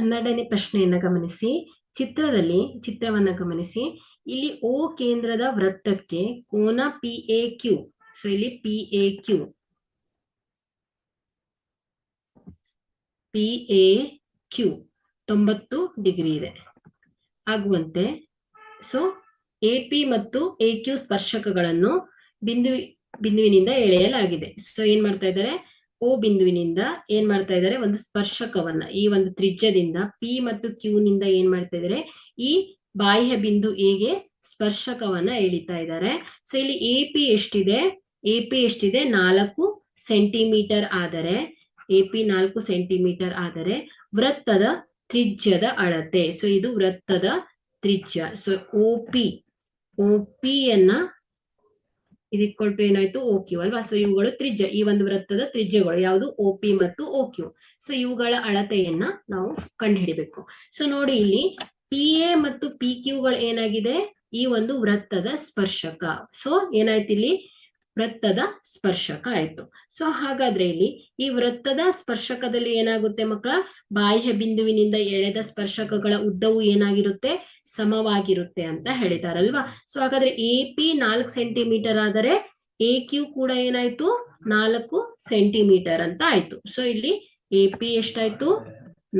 ಹನ್ನೆರಡನೇ ಪ್ರಶ್ನೆಯನ್ನ ಗಮನಿಸಿ, ಚಿತ್ರದಲ್ಲಿ, ಚಿತ್ರವನ್ನ ಗಮನಿಸಿ. ಇಲ್ಲಿ ಓ ಕೇಂದ್ರದ ವೃತ್ತಕ್ಕೆ ಕೋನ ಪಿ ಎ ಕ್ಯೂ ಸೊ ಇಲ್ಲಿ P A Q P A Q ತೊಂಬತ್ತು ಡಿಗ್ರಿ ಇದೆ. ಆಗುವಂತೆ ಸೊ ಎ ಪಿ ಮತ್ತು ಎ ಕ್ಯೂ ಸ್ಪರ್ಶಕಗಳನ್ನು ಬಿಂದು ಬಿಂದುವಿನಿಂದ ಎಳೆಯಲಾಗಿದೆ. ಸೊ ಏನ್ ಮಾಡ್ತಾ ಇದ್ದಾರೆ? ಓ ಬಿಂದುವಿನಿಂದ ಏನ್ ಮಾಡ್ತಾ ಇದ್ದಾರೆ? ಒಂದು ಸ್ಪರ್ಶಕವನ್ನ, ಈ ಒಂದು ತ್ರಿಜ್ಯದಿಂದ, ಪಿ ಮತ್ತು ಕ್ಯೂ ನಿಂದ ಏನ್ ಮಾಡ್ತಾ ಇದ್ದಾರೆ? ಈ ಬಾಹ್ಯ ಬಿಂದು ಎಗೆ ಸ್ಪರ್ಶಕವನ್ನ ಎಳಿತಾ ಇದ್ದಾರೆ. ಸೊ ಇಲ್ಲಿ ಎ ಪಿ ಎಷ್ಟಿದೆ? ಎ ಪಿ ಎಷ್ಟಿದೆ? ನಾಲ್ಕು ಸೆಂಟಿಮೀಟರ್ ಆದರೆ, ಎ ಪಿ ನಾಲ್ಕು ಸೆಂಟಿಮೀಟರ್ ಆದರೆ ವೃತ್ತದ ತ್ರಿಜ್ಯದ ಅಳತೆ. ಸೊ ಇದು ವೃತ್ತದ ತ್ರಿಜ್ಯ. So O P O P ಅನ್ನ ಇದಿಕ್ವಲ್ ಟು ಏನಾಯ್ತು ಓ ಅಲ್ವಾ? ಸೊ ಇವುಗಳು ತ್ರಿಜ್ಯ, ಈ ಒಂದು ವೃತ್ತದ ತ್ರಿಜ್ಯಗಳು, ಯಾವುದು? ಪಿ ಮತ್ತು ಓ ಕ್ಯೂ. ಸೊ ಇವುಗಳ ಅಳತೆಯನ್ನ ನಾವು ಕಂಡುಹಿಡಿಬೇಕು. ಸೊ ನೋಡಿ ಇಲ್ಲಿ, ಪಿ ಎ ಮತ್ತು ಪಿ ಕ್ಯೂಗಳು ಏನಾಗಿದೆ? ಈ ಒಂದು ವೃತ್ತದ ಸ್ಪರ್ಶಕ. ಸೊ ಏನಾಯ್ತು ಇಲ್ಲಿ ವೃತ್ತದ ಸ್ಪರ್ಶಕ ಆಯ್ತು. ಸೊ ಹಾಗಾದ್ರೆ ಇಲ್ಲಿ ಈ ವೃತ್ತದ ಸ್ಪರ್ಶಕದಲ್ಲಿ ಏನಾಗುತ್ತೆ ಮಕ್ಕಳ? ಬಾಹ್ಯ ಬಿಂದುವಿನಿಂದ ಎಳೆದ ಸ್ಪರ್ಶಕಗಳ ಉದ್ದವು ಏನಾಗಿರುತ್ತೆ? ಸಮವಾಗಿರುತ್ತೆ ಅಂತ ಹೇಳಿದಾರಲ್ವಾ? ಸೊ ಹಾಗಾದ್ರೆ ಎ ಪಿ ನಾಲ್ಕು ಸೆಂಟಿಮೀಟರ್ ಆದರೆ ಎ ಕ್ಯೂ ಕೂಡ ಏನಾಯ್ತು? ನಾಲ್ಕು ಸೆಂಟಿಮೀಟರ್ ಅಂತ ಆಯ್ತು. ಸೊ ಇಲ್ಲಿ ಎ ಪಿ ಎಷ್ಟಾಯ್ತು?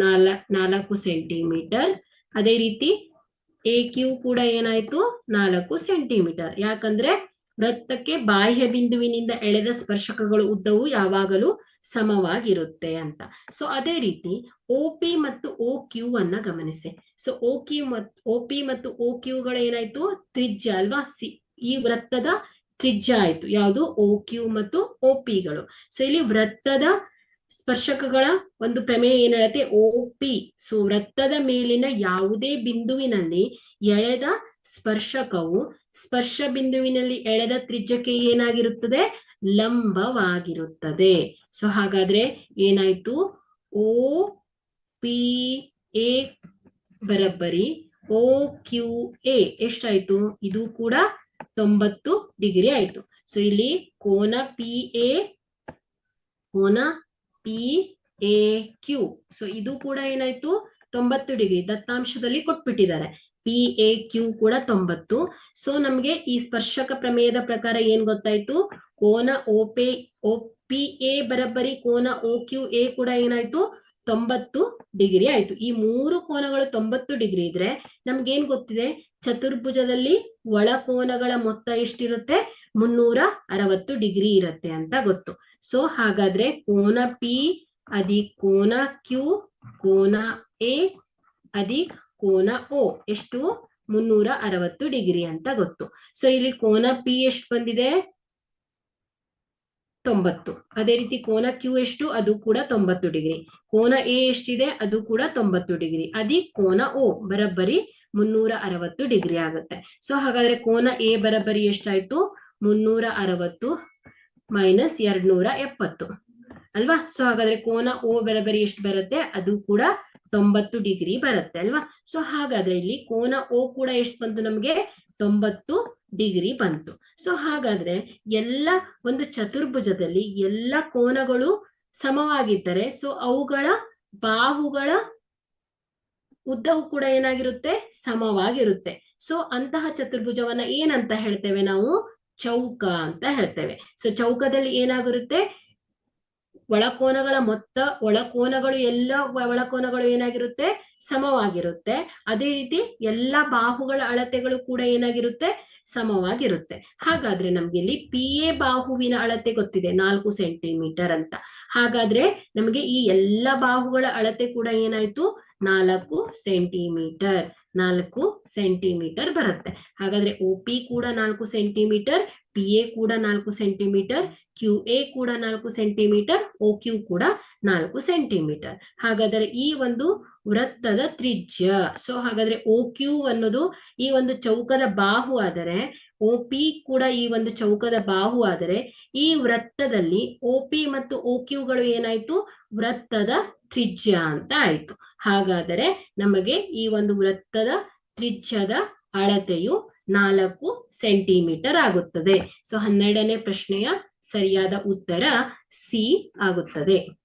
ನಾಲ, ನಾಲ್ಕು ಸೆಂಟಿಮೀಟರ್. ಅದೇ ರೀತಿ ಎ ಕ್ಯೂ ಕೂಡ ಏನಾಯ್ತು? ನಾಲ್ಕು ಸೆಂಟಿಮೀಟರ್. ಯಾಕಂದ್ರೆ ವೃತ್ತಕ್ಕೆ ಬಾಹ್ಯ ಬಿಂದುವಿನಿಂದ ಎಳೆದ ಸ್ಪರ್ಶಕಗಳು ಉದ್ದವು ಯಾವಾಗಲೂ ಸಮವಾಗಿರುತ್ತೆ ಅಂತ. ಸೊ ಅದೇ ರೀತಿ ಓ ಪಿ ಮತ್ತು ಓ ಕ್ಯೂ ಅನ್ನ ಗಮನಿಸಿ. ಸೊ ಓ ಕ್ಯೂ ಮತ್ತು ಓ ಪಿ ಮತ್ತು ಓ ಕ್ಯೂಗಳು ಏನಾಯ್ತು ತ್ರಿಜ್ಯ ಅಲ್ವಾ? ಸಿ, ಈ ವೃತ್ತದ ತ್ರಿಜ್ಯ ಆಯ್ತು. ಯಾವುದು? ಓ ಕ್ಯೂ ಮತ್ತು ಓ ಪಿಗಳು ಸೊ ಇಲ್ಲಿ ವೃತ್ತದ ಸ್ಪರ್ಶಕಗಳ ಒಂದು ಪ್ರಮೇಯ ಏನ್ ಹೇಳುತ್ತೆ ಓ ಪಿ ಸೊ ವೃತ್ತದ ಮೇಲಿನ ಯಾವುದೇ ಬಿಂದುವಿನಲ್ಲಿ ಎಳೆದ ಸ್ಪರ್ಶಕವು ಸ್ಪರ್ಶ ಬಿಂದುವಿನಲ್ಲಿ ಎಳೆದ ತ್ರಿಜ್ಯಕ್ಕೆ ಏನಾಗಿರುತ್ತದೆ? ಲಂಬವಾಗಿರುತ್ತದೆ. ಸೊ ಹಾಗಾದ್ರೆ ಏನಾಯ್ತು? ಓ ಪಿ ಎ ಬರಬ್ಬರಿ ಓ ಕ್ಯೂ ಎ ಎಷ್ಟಾಯ್ತು? ಇದು ಕೂಡ ತೊಂಬತ್ತು ಡಿಗ್ರಿ ಆಯ್ತು. ಸೊ ಇಲ್ಲಿ ಕೋನ ಪಿ ಎ ಕೋನ ಪಿ ಎ ಕ್ಯೂ ಸೊ ಇದು ಕೂಡ ಏನಾಯ್ತು? ತೊಂಬತ್ತು ಡಿಗ್ರಿ ದತ್ತಾಂಶದಲ್ಲಿ ಕೊಟ್ಬಿಟ್ಟಿದ್ದಾರೆ. ಪಿ ಎ ಕ್ಯೂ ಕೂಡ ತೊಂಬತ್ತು. ಸೊ ನಮ್ಗೆ ಈ ಸ್ಪರ್ಶಕ ಪ್ರಮೇಯದ ಪ್ರಕಾರ ಏನ್ ಗೊತ್ತಾಯ್ತು? ಕೋನ ಓಪೆ ಓ ಪಿ ಎ ಬರಬ್ಬರಿ, ಕೋನ ಓ ಕ್ಯೂ ಎ ಕೂಡ ಏನಾಯ್ತು? ತೊಂಬತ್ತು ಡಿಗ್ರಿ ಆಯ್ತು. ಈ ಮೂರು ಕೋನಗಳು ತೊಂಬತ್ತು ಡಿಗ್ರಿ ಇದ್ರೆ ನಮ್ಗೇನ್ ಗೊತ್ತಿದೆ? ಚತುರ್ಭುಜದಲ್ಲಿ ಒಳ ಕೋನಗಳ ಮೊತ್ತ ಎಷ್ಟಿರುತ್ತೆ? ಮುನ್ನೂರ ಅರವತ್ತು ಡಿಗ್ರಿ ಇರುತ್ತೆ ಅಂತ ಗೊತ್ತು. ಸೊ ಹಾಗಾದ್ರೆ ಕೋನ ಪಿ ಅದಿ ಕೋನ ಕ್ಯೂ, ಕೋನ ಎ ಅದಿ ಕೋನ ಓ. ಎಷ್ಟು? ಮುನ್ನೂರ ಅರವತ್ತು ಡಿಗ್ರಿ ಅಂತ ಗೊತ್ತು. ಸೊ ಇಲ್ಲಿ ಕೋನ ಪಿ ಎಷ್ಟು ಬಂದಿದೆ? ತೊಂಬತ್ತು. ಅದೇ ರೀತಿ ಕೋನ ಕ್ಯೂ ಎಷ್ಟು? ಅದು ಕೂಡ ತೊಂಬತ್ತು ಡಿಗ್ರಿ. ಕೋನ ಎ ಎಷ್ಟಿದೆ? ಅದು ಕೂಡ ತೊಂಬತ್ತು ಡಿಗ್ರಿ. ಅದಿ ಕೋನ ಓ, ಬರಬ್ಬರಿ ಮುನ್ನೂರ ಅರವತ್ತು ಡಿಗ್ರಿ ಆಗುತ್ತೆ. ಸೊ ಹಾಗಾದ್ರೆ ಕೋನ ಎ ಬರಬ್ಬರಿ ಎಷ್ಟಾಯ್ತು? ಮುನ್ನೂರ ಅರವತ್ತು ಮೈನಸ್ ಎರಡ್ನೂರ ಎಪ್ಪತ್ತು. ಅಲ್ವಾ? ಸೊ ಹಾಗಾದ್ರೆ ಕೋನ ಓ ಬರಬರಿ ಎಷ್ಟು ಬರುತ್ತೆ? ಅದು ಕೂಡ ತೊಂಬತ್ತು ಡಿಗ್ರಿ ಬರುತ್ತೆ ಅಲ್ವಾ? ಸೊ ಹಾಗಾದ್ರೆ ಇಲ್ಲಿ ಕೋನ ಓ ಕೂಡ ಎಷ್ಟು ಬಂತು ನಮ್ಗೆ? ತೊಂಬತ್ತು ಡಿಗ್ರಿ ಬಂತು. ಸೊ ಹಾಗಾದ್ರೆ ಎಲ್ಲ ಒಂದು ಚತುರ್ಭುಜದಲ್ಲಿ ಎಲ್ಲ ಕೋನಗಳು ಸಮವಾಗಿದ್ದರೆ ಸೊ ಅವುಗಳ ಬಾಹುಗಳ ಉದ್ದವು ಕೂಡ ಏನಾಗಿರುತ್ತೆ? ಸಮವಾಗಿರುತ್ತೆ. ಸೊ ಅಂತಹ ಚತುರ್ಭುಜವನ್ನ ಏನಂತ ಹೇಳ್ತೇವೆ ನಾವು? ಚೌಕ ಅಂತ ಹೇಳ್ತೇವೆ. ಸೊ ಚೌಕದಲ್ಲಿ ಏನಾಗಿರುತ್ತೆ? ಒಳಕೋನಗಳ ಮೊತ್ತ, ಒಳಕೋನಗಳು ಎಲ್ಲ ಒಳಕೋನಗಳು ಏನಾಗಿರುತ್ತೆ? ಸಮವಾಗಿರುತ್ತೆ. ಅದೇ ರೀತಿ ಎಲ್ಲ ಬಾಹುಗಳ ಅಳತೆಗಳು ಕೂಡ ಏನಾಗಿರುತ್ತೆ? ಸಮವಾಗಿರುತ್ತೆ. ಹಾಗಾದ್ರೆ ನಮ್ಗೆ ಇಲ್ಲಿ ಪಿ ಎ ಬಾಹುವಿನ ಅಳತೆ ಗೊತ್ತಿದೆ, ನಾಲ್ಕು ಸೆಂಟಿಮೀಟರ್ ಅಂತ. ಹಾಗಾದ್ರೆ ನಮಗೆ ಈ ಎಲ್ಲ ಬಾಹುಗಳ ಅಳತೆ ಕೂಡ ಏನಾಯ್ತು? ನಾಲ್ಕು ಸೆಂಟಿಮೀಟರ್ ನಾಲ್ಕು ಸೆಂಟಿಮೀಟರ್ ಬರುತ್ತೆ. ಹಾಗಾದ್ರೆ ಒ ಪಿ ಕೂಡ ನಾಲ್ಕು ಸೆಂಟಿಮೀಟರ್ ಪಿ ಎ ಕೂಡ ನಾಲ್ಕು ಸೆಂಟಿಮೀಟರ್ ಕ್ಯೂ ಎ ಕೂಡ ನಾಲ್ಕು ಸೆಂಟಿಮೀಟರ್ ಓ ಕ್ಯೂ ಕೂಡ ನಾಲ್ಕು ಸೆಂಟಿಮೀಟರ್ ಹಾಗಾದರೆ ಈ ಒಂದು ವೃತ್ತದ ತ್ರಿಜ್ಯ ಸೊ ಹಾಗಾದ್ರೆ ಓ ಕ್ಯೂ ಅನ್ನೋದು ಈ ಒಂದು ಚೌಕದ ಬಾಹು ಆದರೆ ಒ ಪಿ ಕೂಡ ಈ ಒಂದು ಚೌಕದ ಬಾಹು ಆದರೆ, ಈ ವೃತ್ತದಲ್ಲಿ ಒ ಪಿ ಮತ್ತು ಒ ಕ್ಯೂಗಳು ಏನಾಯ್ತು? ವೃತ್ತದ ತ್ರಿಜ್ಯ ಅಂತ ಆಯ್ತು. ಹಾಗಾದರೆ ನಮಗೆ ಈ ಒಂದು ವೃತ್ತದ ತ್ರಿಜ್ಯದ ಅಳತೆಯು ನಾಲ್ಕು ಸೆಂಟಿಮೀಟರ್ ಆಗುತ್ತದೆ. ಸೊ ಹನ್ನೆರಡನೇ ಪ್ರಶ್ನೆಯ ಸರಿಯಾದ ಉತ್ತರ ಸಿ ಆಗುತ್ತದೆ.